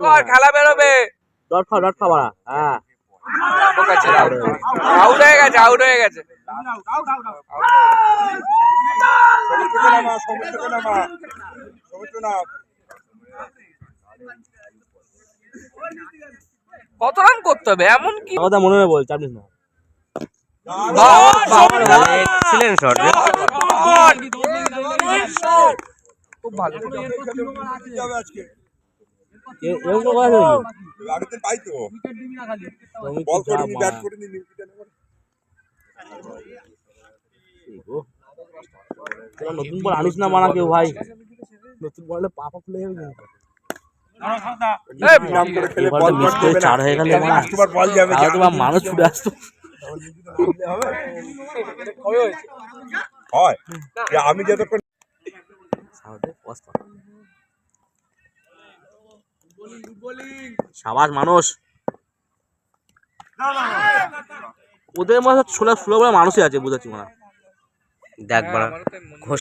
কর, খেলা বেরোবে। ডট খাও ডট খাও বাড়া হ্যাঁ। আউট হয়ে গেছে আউট হয়ে গেছে। কত রান করতে হবে? এমন কি? কথা মনে নেই বল চাপ নিস না। এক্সিলেন্ট শট খুব ভালো। এরকম কথা পাই তো। বল ব্যাট মার। নিউজিল্যান্ড এই নতুন বল আনিস না মানা কেউ ভাই। নতুন বলে পা পা খুলে যাবে কিন্তু। করে করে হয়ে মারা। মানুষ ছুটে আসতো। হয়। আমি যতক্ষণ। সাবাস মানুষ। ওদের মধ্যে ছোলা ফুলো মানুষই আছে বুঝাচ্ছি মানে দেখ ঘোষ